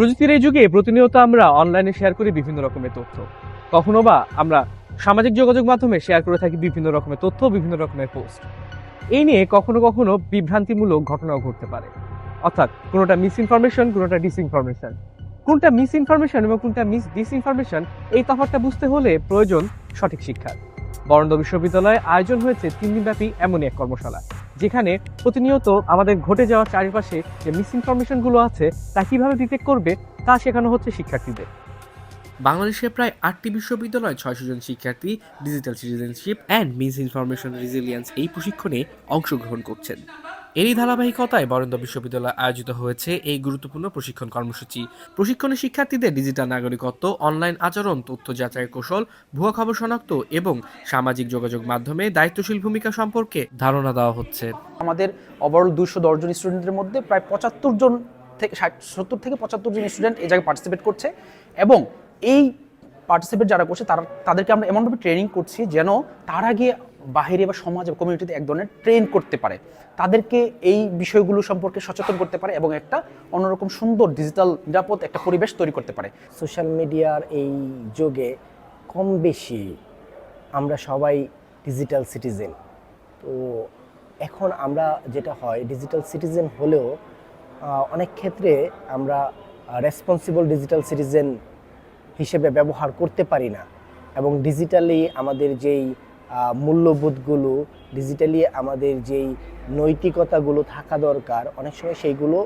প্রযুক্তির এই যুগে প্রতিনিয়ত আমরা অনলাইনে শেয়ার করি বিভিন্ন রকমের তথ্য। কখনো বা আমরা সামাজিক যোগাযোগ মাধ্যমে শেয়ার করে থাকি বিভিন্ন রকমের তথ্য, বিভিন্ন রকমের পোস্ট এই নিয়ে কখনো কখনো বিভ্রান্তিমূলক ঘটনাও ঘটতে পারে। অর্থাৎ কোনোটা মিস ইনফরমেশন কোনোটা ডিসইনফরমেশন কোনটা মিস ইনফরমেশন এবং কোনটা মিস ডিসইনফরমেশন এই তফাৎটা বুঝতে হলে প্রয়োজন সঠিক শিক্ষা বরন্দ বিশ্ববিদ্যালয়ে আয়োজন হয়েছে তিন দিনব্যাপী এমনই এক কর্মশালা। যেখানে প্রতিনিয়ত আমাদের ঘটে যাওয়া চারিপাশে যে মিস ইনফরমেশনগুলো আছে, তা কীভাবে ডিটেক্ট করবে, তা শেখানো হচ্ছে শিক্ষার্থীদের। বাংলাদেশে প্রায় আটটি বিশ্ববিদ্যালয় ছয়শো জন শিক্ষার্থী digital citizenship and misinformation resilience এই প্রশিক্ষণে অংশগ্রহণ করছেন। এরই ধারাবাহিকতায় বরেন্দ্র বিশ্ববিদ্যালয়ে আয়োজিত হয়েছে এই গুরুত্বপূর্ণ প্রশিক্ষণ কর্মসূচি। প্রশিক্ষণে শিক্ষার্থীদের ডিজিটাল নাগরিকত্ব, অনলাইন আচরণ, তথ্য যাচাইয়ের কৌশল, ভুয়া খবর শনাক্ত এবং সামাজিক যোগাযোগ মাধ্যমে দায়িত্বশীল ভূমিকা সম্পর্কে ধারণা দেওয়া হচ্ছে। আমাদের ওভারঅল দুশো দশজন স্টুডেন্টের মধ্যে প্রায় পঁচাত্তর জন থেকে সত্তর থেকে পঁচাত্তর জন স্টুডেন্ট এই জায়গায় পার্টিসিপেট করছে এবং এই পার্টিসিপেট যারা করছে তারা, তাদেরকে আমরা এমনভাবে ট্রেনিং করছি যেন তারা গিয়ে বাহিরে বা সমাজ বা কমিউনিটিতে এক ধরনের ট্রেন করতে পারে। তাদেরকে এই বিষয়গুলো সম্পর্কে সচেতন করতে পারে এবং একটা অন্যরকম সুন্দর ডিজিটাল নিরাপদ একটা পরিবেশ তৈরি করতে পারে। সোশ্যাল মিডিয়ার এই যুগে কম বেশি আমরা সবাই ডিজিটাল সিটিজেন তো এখন আমরা যেটা হয় ডিজিটাল সিটিজেন হলেও অনেক ক্ষেত্রে আমরা রেসপন্সিবল ডিজিটাল সিটিজেন হিসেবে ব্যবহার করতে পারি না। এবং ডিজিটালি আমাদের যেই মূল্যবোধগুলো ডিজিটালি আমাদের যেই নৈতিকতাগুলো থাকা দরকার, অনেক সময় সেইগুলো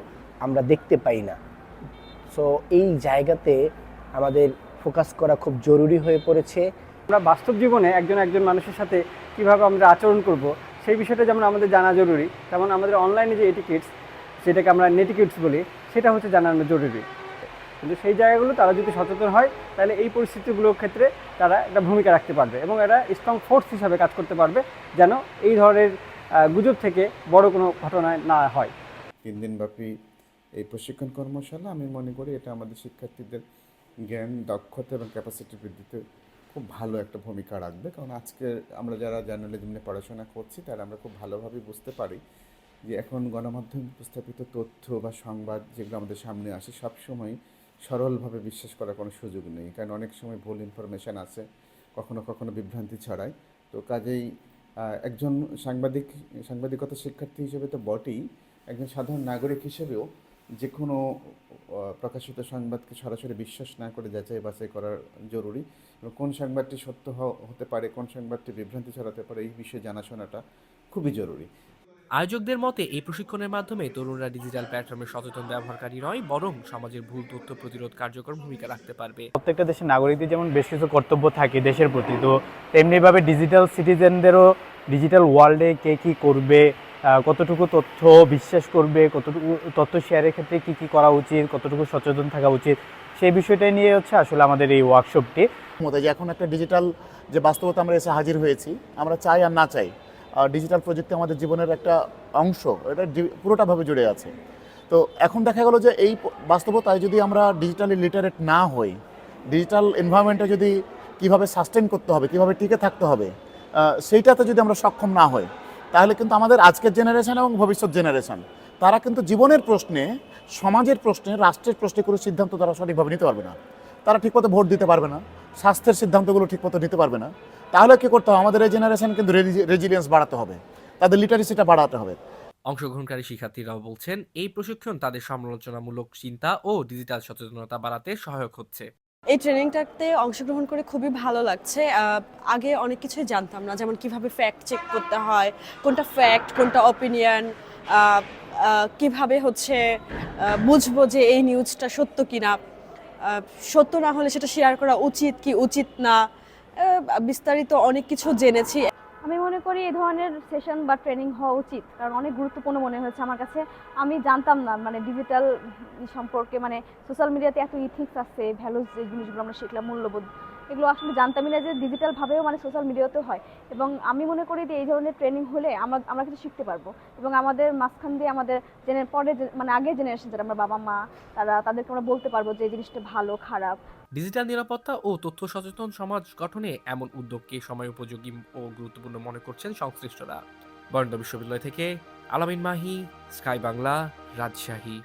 আমরা দেখতে পাই না। সো এই জায়গাতে আমাদের ফোকাস করা খুব জরুরি হয়ে পড়েছে। আমরা বাস্তব জীবনে একজন একজন মানুষের সাথে কীভাবে আমরা আচরণ করব, সেই বিষয়টা যেমন আমাদের জানা জরুরি, তেমন আমাদের অনলাইনে যে এটিকেটস যেটাকে আমরা নেটিকেটস বলি, সেটা হচ্ছে জানানো জরুরি। কিন্তু সেই জায়গাগুলো তারা যদি সচেতন হয়, তাহলে এই পরিস্থিতিগুলোর ক্ষেত্রে তারা একটা ভূমিকা রাখতে পারবে এবং একটা স্ট্রং ফোর্স হিসাবে কাজ করতে পারবে যেন এই ধরনের গুজব থেকে বড় কোনো ঘটনায় না হয়। তিন দিনব্যাপী এই প্রশিক্ষণ কর্মশালা, আমি মনে করি এটা আমাদের শিক্ষার্থীদের জ্ঞান, দক্ষতা এবং ক্যাপাসিটি বৃদ্ধিতে খুব ভালো একটা ভূমিকা রাখবে। কারণ আজকে আমরা যারা জার্নালিজম নিয়ে পড়াশোনা করছি, তারা আমরা খুব ভালোভাবে বুঝতে পারি যে এখন গণমাধ্যমে উপস্থাপিত তথ্য বা সংবাদ যেগুলো আমাদের সামনে আসে সবসময় সরলভাবে বিশ্বাস করার কোনো সুযোগ নেই। কারণ অনেক সময় ভুল ইনফরমেশান আছে, কখনো কখনো বিভ্রান্তি ছড়ায়। তো কাজেই একজন সাংবাদিক, সাংবাদিকতা শিক্ষার্থী হিসেবে তো বটেই। একজন সাধারণ নাগরিক হিসেবেও যে কোনো প্রকাশিত সংবাদকে সরাসরি বিশ্বাস না করে যাচাই বাছাই করার জরুরি। এবং কোন সংবাদটি সত্য হতে পারে, কোন সংবাদটি বিভ্রান্তি ছড়াতে পারে, এই বিষয়ে জানাশোনাটা খুবই জরুরি। আয়োজকদের মতে এই প্রশিক্ষণের মাধ্যমে তরুণরা ডিজিটাল প্ল্যাটফর্মের সচেতন ব্যবহারকারী নয় বরং সমাজের ভুল তথ্য প্রতিরোধ কার্যকর ভূমিকা রাখতে পারবে। প্রত্যেকটা দেশের নাগরিকদের যেমন বেশ কিছু কর্তব্য থাকে দেশের প্রতি তো তেমনিভাবে ডিজিটাল সিটিজেনদেরও ডিজিটাল ওয়ার্ল্ডে কে কী করবে কতটুকু তথ্য বিশ্বাস করবে কতটুকু তথ্য শেয়ারের ক্ষেত্রে কী কী করা উচিত কতটুকু সচেতন থাকা উচিত সেই বিষয়টা নিয়ে হচ্ছে আসলে আমাদের এই ওয়ার্কশপটি মতো যে এখন একটা ডিজিটাল যে বাস্তবতা আমরা এসে হাজির হয়েছি আমরা চাই আর না চাই ডিজিটাল প্রযুক্তি আমাদের জীবনের একটা অংশ, এটা পুরোটাভাবে জুড়ে আছে। তো এখন দেখা গেল যে এই বাস্তবতায় যদি আমরা ডিজিটালি লিটারেট না হই ডিজিটাল এনভায়রনমেন্টে যদি কীভাবে সাস্টেন করতে হবে, কীভাবে টিকে থাকতে হবে সেইটাতে যদি আমরা সক্ষম না হই, তাহলে কিন্তু আমাদের আজকের জেনারেশন এবং ভবিষ্যৎ জেনারেশন তারা কিন্তু জীবনের প্রশ্নে, সমাজের প্রশ্নে, রাষ্ট্রের প্রশ্নে কোনো সিদ্ধান্ত তারা সঠিকভাবে নিতে পারবে না। তারা ঠিকমতো ভোট দিতে পারবে না, স্বাস্থ্যের সিদ্ধান্তগুলো ঠিকমতো নিতে পারবে না। তাহলে কী করতে হবে? আমাদের এই জেনারেশন কিন্তু রেজিলিয়েন্স বাড়াতে হবে। তাদের লিটারেসিটা বাড়াতে হবে। অংশগ্রহণকারী শিক্ষার্থীরাও বলছেন এই প্রশিক্ষণ তাদের সমালোচনামূলক চিন্তা ও ডিজিটাল সচেতনতা বাড়াতে সহায়ক হচ্ছে। এই ট্রেনিংটাতে অংশগ্রহণ করে খুবই ভালো লাগছে। আগে অনেক কিছুই জানতাম না যেমন কীভাবে ফ্যাক্ট চেক করতে হয় কোনটা ফ্যাক্ট কোনটা অপিনিয়ন কীভাবে হচ্ছে বুঝব যে এই নিউজটা সত্য কিনা। সত্য না হলে সেটা শেয়ার করা উচিত কি উচিত না। বিস্তারিত অনেক কিছু জেনেছি। আমি মনে করি এই ধরনের সেশন বা ট্রেনিং হওয়া উচিত, কারণ অনেক গুরুত্বপূর্ণ মনে হয়েছে আমার কাছে। আমি জানতাম না মানে ডিজিটাল সম্পর্কে মানে সোশ্যাল মিডিয়াতে এত ইথিক্স আছে ভ্যালুস যে জিনিসগুলো আমরা শিখলাম, মূল্যবোধ। এগুলো আসলে জানতামই না যে ডিজিটালভাবেও মানে সোশ্যাল মিডিয়াতেও হয়। এবং আমি মনে করি যে এই ধরনের ট্রেনিং হলে আমরা আমরা কিছু শিখতে পারব। এবং আমাদের মাঝখান দিয়ে আমাদের জেনে পরে মানে আগের জেনারেশন যারা আমরা বাবা, মা, তারা, তাদেরকে আমরা বলতে পারব যে এই জিনিসটা ভালো, খারাপ। ডিজিটাল নিরাপত্তা ও তথ্য সচেতন সমাজ গঠনে এমন উদ্যোগকে সময় উপযোগী ও গুরুত্বপূর্ণ মনে করছেন সংশ্লিষ্টরা। বরেন্দ্র বিশ্ববিদ্যালয় থেকে আলামিন মাহি, স্কাই বাংলা, রাজশাহী।